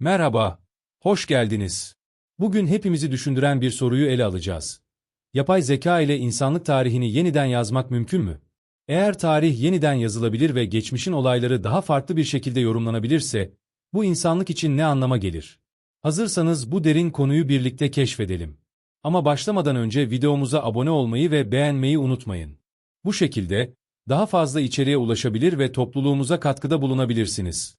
Merhaba, hoş geldiniz. Bugün hepimizi düşündüren bir soruyu ele alacağız. Yapay zeka ile insanlık tarihini yeniden yazmak mümkün mü? Eğer tarih yeniden yazılabilir ve geçmişin olayları daha farklı bir şekilde yorumlanabilirse, bu insanlık için ne anlama gelir? Hazırsanız bu derin konuyu birlikte keşfedelim. Ama başlamadan önce videomuza abone olmayı ve beğenmeyi unutmayın. Bu şekilde, daha fazla içeriğe ulaşabilir ve topluluğumuza katkıda bulunabilirsiniz.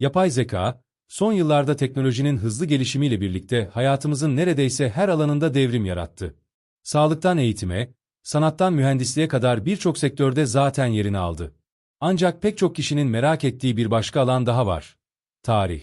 Yapay zeka, son yıllarda teknolojinin hızlı gelişimiyle birlikte hayatımızın neredeyse her alanında devrim yarattı. Sağlıktan eğitime, sanattan mühendisliğe kadar birçok sektörde zaten yerini aldı. Ancak pek çok kişinin merak ettiği bir başka alan daha var. Tarih.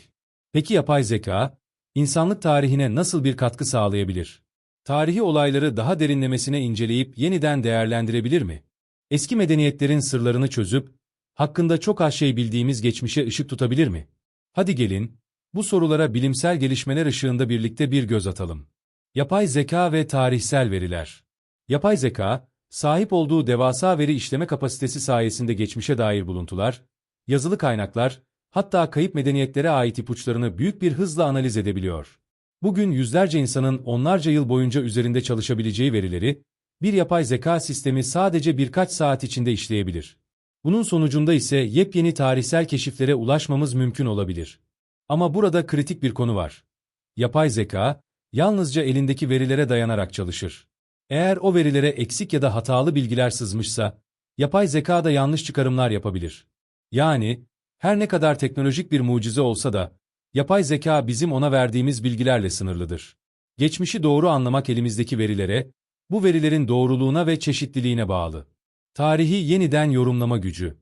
Peki yapay zeka, insanlık tarihine nasıl bir katkı sağlayabilir? Tarihi olayları daha derinlemesine inceleyip yeniden değerlendirebilir mi? Eski medeniyetlerin sırlarını çözüp, hakkında çok az şey bildiğimiz geçmişe ışık tutabilir mi? Hadi gelin, bu sorulara bilimsel gelişmeler ışığında birlikte bir göz atalım. Yapay zeka ve tarihsel veriler. Yapay zeka, sahip olduğu devasa veri işleme kapasitesi sayesinde geçmişe dair buluntular, yazılı kaynaklar, hatta kayıp medeniyetlere ait ipuçlarını büyük bir hızla analiz edebiliyor. Bugün yüzlerce insanın onlarca yıl boyunca üzerinde çalışabileceği verileri, bir yapay zeka sistemi sadece birkaç saat içinde işleyebilir. Bunun sonucunda ise yepyeni tarihsel keşiflere ulaşmamız mümkün olabilir. Ama burada kritik bir konu var. Yapay zeka, yalnızca elindeki verilere dayanarak çalışır. Eğer o verilere eksik ya da hatalı bilgiler sızmışsa, yapay zeka da yanlış çıkarımlar yapabilir. Yani, her ne kadar teknolojik bir mucize olsa da, yapay zeka bizim ona verdiğimiz bilgilerle sınırlıdır. Geçmişi doğru anlamak elimizdeki verilere, bu verilerin doğruluğuna ve çeşitliliğine bağlı. Tarihi yeniden yorumlama gücü.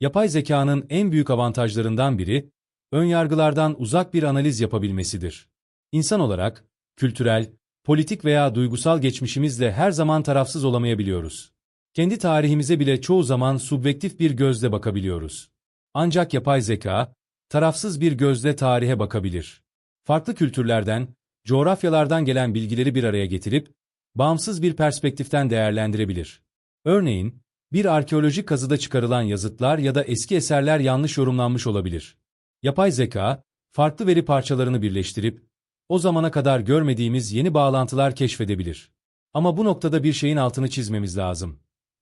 Yapay zekanın en büyük avantajlarından biri, önyargılardan uzak bir analiz yapabilmesidir. İnsan olarak, kültürel, politik veya duygusal geçmişimizle her zaman tarafsız olamayabiliyoruz. Kendi tarihimize bile çoğu zaman subjektif bir gözle bakabiliyoruz. Ancak yapay zeka, tarafsız bir gözle tarihe bakabilir. Farklı kültürlerden, coğrafyalardan gelen bilgileri bir araya getirip, bağımsız bir perspektiften değerlendirebilir. Örneğin, bir arkeolojik kazıda çıkarılan yazıtlar ya da eski eserler yanlış yorumlanmış olabilir. Yapay zeka, farklı veri parçalarını birleştirip, o zamana kadar görmediğimiz yeni bağlantılar keşfedebilir. Ama bu noktada bir şeyin altını çizmemiz lazım.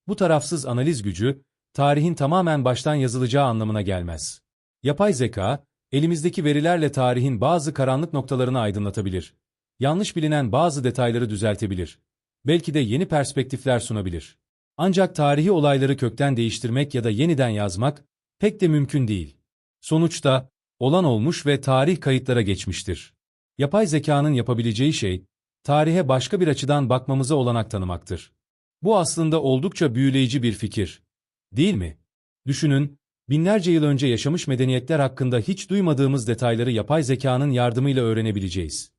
Bu tarafsız analiz gücü, tarihin tamamen baştan yazılacağı anlamına gelmez. Yapay zeka, elimizdeki verilerle tarihin bazı karanlık noktalarını aydınlatabilir. Yanlış bilinen bazı detayları düzeltebilir. Belki de yeni perspektifler sunabilir. Ancak tarihi olayları kökten değiştirmek ya da yeniden yazmak pek de mümkün değil. Sonuçta, olan olmuş ve tarih kayıtlara geçmiştir. Yapay zekanın yapabileceği şey, tarihe başka bir açıdan bakmamıza olanak tanımaktır. Bu aslında oldukça büyüleyici bir fikir. Değil mi? Düşünün, binlerce yıl önce yaşamış medeniyetler hakkında hiç duymadığımız detayları yapay zekanın yardımıyla öğrenebileceğiz.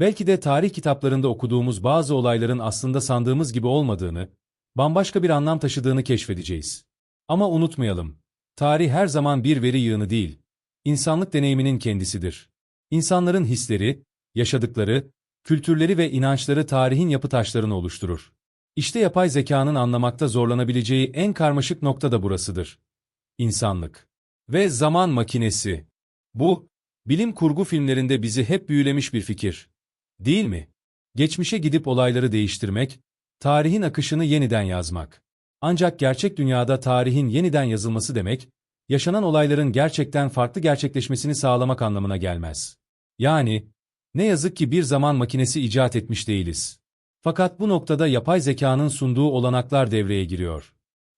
Belki de tarih kitaplarında okuduğumuz bazı olayların aslında sandığımız gibi olmadığını, bambaşka bir anlam taşıdığını keşfedeceğiz. Ama unutmayalım, tarih her zaman bir veri yığını değil, insanlık deneyiminin kendisidir. İnsanların hisleri, yaşadıkları, kültürleri ve inançları tarihin yapı taşlarını oluşturur. İşte yapay zekanın anlamakta zorlanabileceği en karmaşık nokta da burasıdır. İnsanlık ve zaman makinesi. Bu, bilim kurgu filmlerinde bizi hep büyülemiş bir fikir. Değil mi? Geçmişe gidip olayları değiştirmek, tarihin akışını yeniden yazmak. Ancak gerçek dünyada tarihin yeniden yazılması demek, yaşanan olayların gerçekten farklı gerçekleşmesini sağlamak anlamına gelmez. Yani, ne yazık ki bir zaman makinesi icat etmiş değiliz. Fakat bu noktada yapay zekanın sunduğu olanaklar devreye giriyor.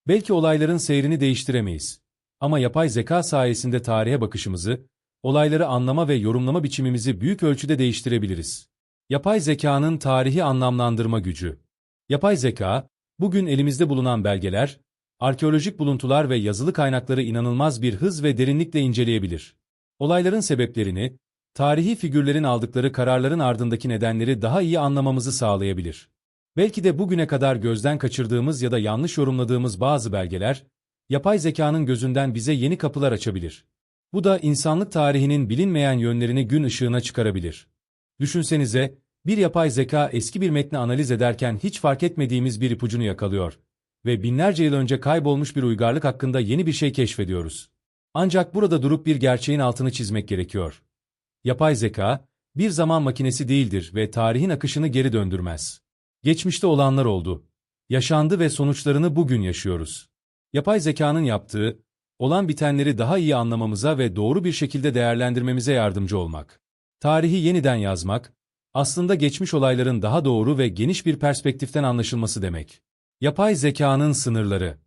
Belki olayların seyrini değiştiremeyiz. Ama yapay zeka sayesinde tarihe bakışımızı, olayları anlama ve yorumlama biçimimizi büyük ölçüde değiştirebiliriz. Yapay zekanın tarihi anlamlandırma gücü. Yapay zeka, bugün elimizde bulunan belgeler, arkeolojik buluntular ve yazılı kaynakları inanılmaz bir hız ve derinlikle inceleyebilir. Olayların sebeplerini, tarihi figürlerin aldıkları kararların ardındaki nedenleri daha iyi anlamamızı sağlayabilir. Belki de bugüne kadar gözden kaçırdığımız ya da yanlış yorumladığımız bazı belgeler, yapay zekanın gözünden bize yeni kapılar açabilir. Bu da insanlık tarihinin bilinmeyen yönlerini gün ışığına çıkarabilir. Düşünsenize, bir yapay zeka eski bir metni analiz ederken hiç fark etmediğimiz bir ipucunu yakalıyor ve binlerce yıl önce kaybolmuş bir uygarlık hakkında yeni bir şey keşfediyoruz. Ancak burada durup bir gerçeğin altını çizmek gerekiyor. Yapay zeka, bir zaman makinesi değildir ve tarihin akışını geri döndürmez. Geçmişte olanlar oldu. Yaşandı ve sonuçlarını bugün yaşıyoruz. Yapay zekanın yaptığı, olan bitenleri daha iyi anlamamıza ve doğru bir şekilde değerlendirmemize yardımcı olmak. Tarihi yeniden yazmak, aslında geçmiş olayların daha doğru ve geniş bir perspektiften anlaşılması demek. Yapay zekanın sınırları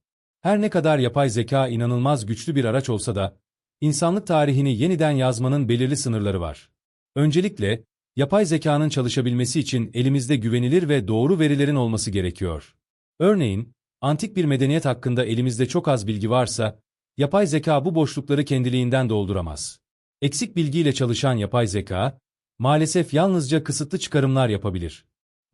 Her ne kadar yapay zeka inanılmaz güçlü bir araç olsa da, insanlık tarihini yeniden yazmanın belirli sınırları var. Öncelikle, yapay zekanın çalışabilmesi için elimizde güvenilir ve doğru verilerin olması gerekiyor. Örneğin, antik bir medeniyet hakkında elimizde çok az bilgi varsa, yapay zeka bu boşlukları kendiliğinden dolduramaz. Eksik bilgiyle çalışan yapay zeka, maalesef yalnızca kısıtlı çıkarımlar yapabilir.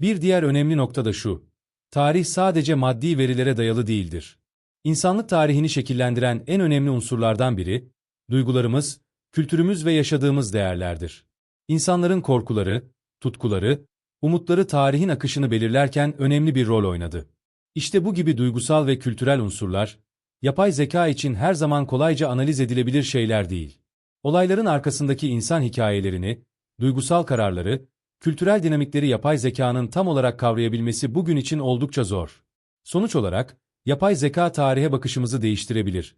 Bir diğer önemli nokta da şu, tarih sadece maddi verilere dayalı değildir. İnsanlık tarihini şekillendiren en önemli unsurlardan biri, duygularımız, kültürümüz ve yaşadığımız değerlerdir. İnsanların korkuları, tutkuları, umutları tarihin akışını belirlerken önemli bir rol oynadı. İşte bu gibi duygusal ve kültürel unsurlar, yapay zeka için her zaman kolayca analiz edilebilir şeyler değil. Olayların arkasındaki insan hikayelerini, duygusal kararları, kültürel dinamikleri yapay zekanın tam olarak kavrayabilmesi bugün için oldukça zor. Sonuç olarak, yapay zeka tarihe bakışımızı değiştirebilir.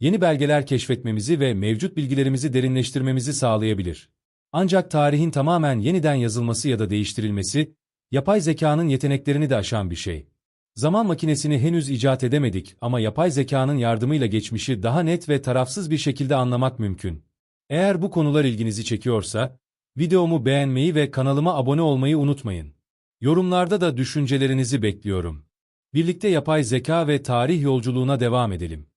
Yeni belgeler keşfetmemizi ve mevcut bilgilerimizi derinleştirmemizi sağlayabilir. Ancak tarihin tamamen yeniden yazılması ya da değiştirilmesi, yapay zekanın yeteneklerini de aşan bir şey. Zaman makinesini henüz icat edemedik ama yapay zekanın yardımıyla geçmişi daha net ve tarafsız bir şekilde anlamak mümkün. Eğer bu konular ilginizi çekiyorsa, videomu beğenmeyi ve kanalıma abone olmayı unutmayın. Yorumlarda da düşüncelerinizi bekliyorum. Birlikte yapay zeka ve tarih yolculuğuna devam edelim.